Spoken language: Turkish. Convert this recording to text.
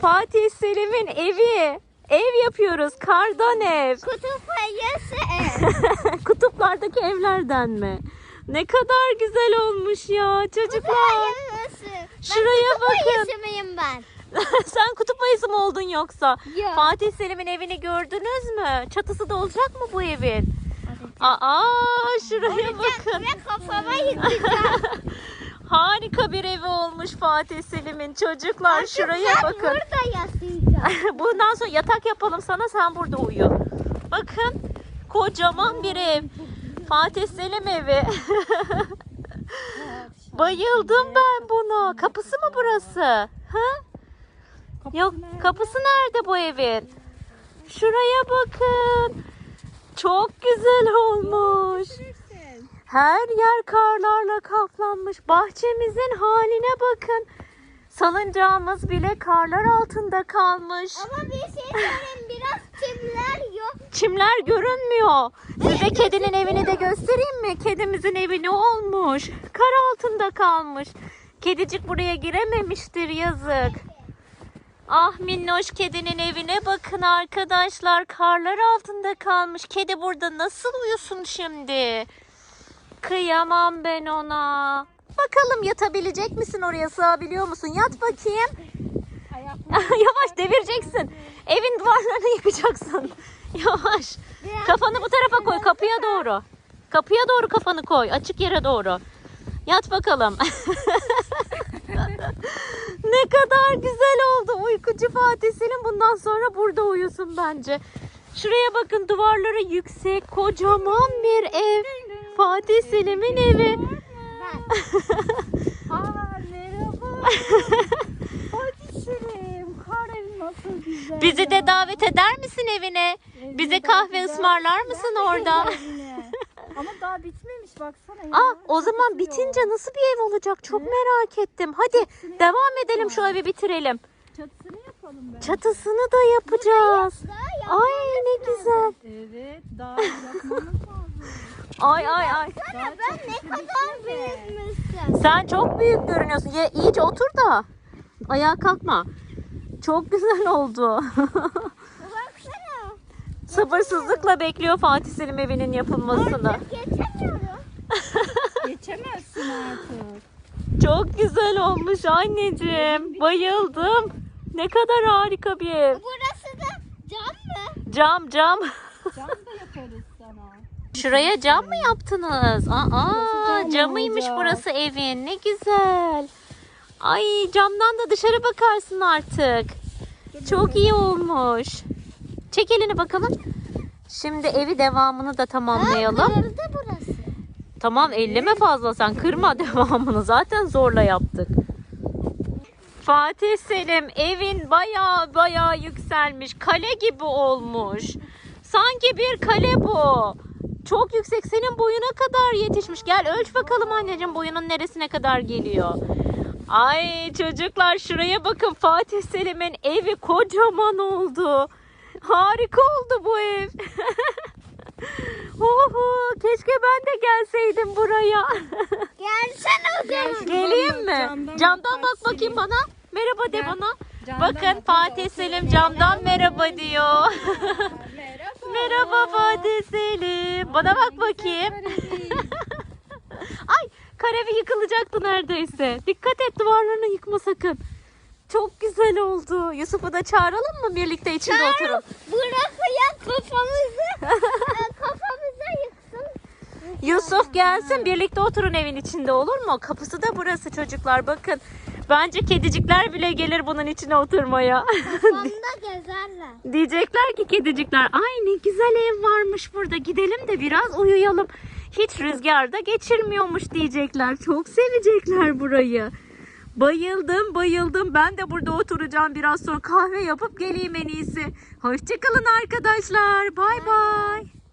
Fatih Selim'in evi. Ev yapıyoruz. Kardan ev. Kutup ayısı ev. Kutuplardaki evlerden mi? Ne kadar güzel olmuş ya çocuklar. ayısı. Şuraya Kutup bakın. ayısı mıyım ben? Sen kutup ayısı mı oldun yoksa? Yok. Fatih Selim'in evini gördünüz mü? Çatısı da olacak mı bu evin? Aa şuraya bakın. Ve kafama yıkacağım. Harika bir evi olmuş Fatih Selim'in. Çocuklar şuraya Ben bakın. burada yatacağım. Bundan sonra yatak yapalım sana sen burada uyu. Bakın kocaman bir ev. Fatih Selim evi. Bayıldım ben buna. Kapısı mı burası? Ha? Yok kapısı nerede bu evin? Şuraya bakın. Çok güzel olmuş. Her yer karlarla kaplanmış. Bahçemizin haline bakın. Salıncağımız bile karlar altında kalmış. Ama bir şey söyleyeyim biraz çimler yok. Çimler görünmüyor. Size kedinin evini de göstereyim mi? Kedimizin evi ne olmuş? Kar altında kalmış. Kedicik buraya girememiştir yazık. Ah minnoş kedinin evine bakın arkadaşlar. Karlar altında kalmış. Kedi burada nasıl uyusun şimdi? Kıyamam ben ona. Bakalım yatabilecek misin oraya sığabiliyor musun? Yat bakayım. Yavaş devireceksin. Evin duvarlarını yıkacaksın. Yavaş. Kafanı bu tarafa koy kapıya doğru. Kapıya doğru kafanı koy. Açık yere doğru. Yat bakalım. ne kadar güzel oldu uykucu Fatih Selim. Bundan sonra burada uyusun bence. Şuraya bakın duvarları yüksek. Kocaman bir ev. Fatih Selim'in evi. Aa merhaba. Fatih Selim. Kar evi nasıl güzel. Bizi de davet eder misin evine? Evine Bize kahve ısmarlar mısın orada? evine. Ama daha bitmemiş baksana ya. Aa, o zaman bitince nasıl bir ev olacak? Çok merak ettim. Hadi devam edelim şu evi bitirelim. Çatısını yapalım. Çatısını da yapacağız. Ay ne güzel. Evet daha yapmamız lazım. Ay ay ay. Ben ne kadar büyütmüşsün. Sen çok büyük görünüyorsun. Ye, iyice otur da. Ayağa kalkma. Çok güzel oldu. Baksana. Sabırsızlıkla bekliyor Fatih Selim evinin yapılmasını. Artık geçemiyorum. Geçemezsin artık. Çok güzel olmuş anneciğim. Bayıldım. Ne kadar harika bir ev. Burası da cam mı? Cam cam. Cam da yaparız sana. Şuraya cam mı yaptınız? Aa, cam camıymış burası evin. Ne güzel. Ay camdan da dışarı bakarsın artık. Çok iyi olmuş. Çek elini bakalım. Şimdi evi devamını da tamamlayalım. Tamam elleme fazla sen kırma devamını zaten zorla yaptık. Fatih Selim evin baya baya yükselmiş. Kale gibi olmuş. Sanki bir kale bu. Çok yüksek senin boyuna kadar yetişmiş. Gel ölç bakalım anneciğim boyunun neresine kadar geliyor. Ay çocuklar şuraya bakın Fatih Selim'in evi kocaman oldu. Harika oldu bu ev. Oho, keşke ben de gelseydim buraya. Gelsene o zaman. Geleyim mi? Camdan Camdan bak bakayım bana. Merhaba de Gel. bana. Camdan Bakın bak, Fatih Selim camdan merhaba diyor. Merhaba. Selim. Bana bak bakayım. Ay karevi yıkılacaktı neredeyse. Dikkat et duvarlarını yıkma sakın. Çok güzel oldu. Yusuf'u da çağıralım mı birlikte içinde oturun? Bırakıya kafamızı e, kafamıza yıksın. Yusuf gelsin birlikte oturun evin içinde olur mu? Kapısı da burası çocuklar bakın. Bence kedicikler bile gelir bunun içine oturmaya. Kafamda gezerler. Diyecekler ki kedicikler ay ne güzel ev varmış burada gidelim de biraz uyuyalım. Hiç rüzgarda geçirmiyormuş diyecekler. Çok sevecekler burayı. Bayıldım bayıldım. Ben de burada oturacağım biraz sonra kahve yapıp geleyim en iyisi. Hoşçakalın arkadaşlar. Bay bay.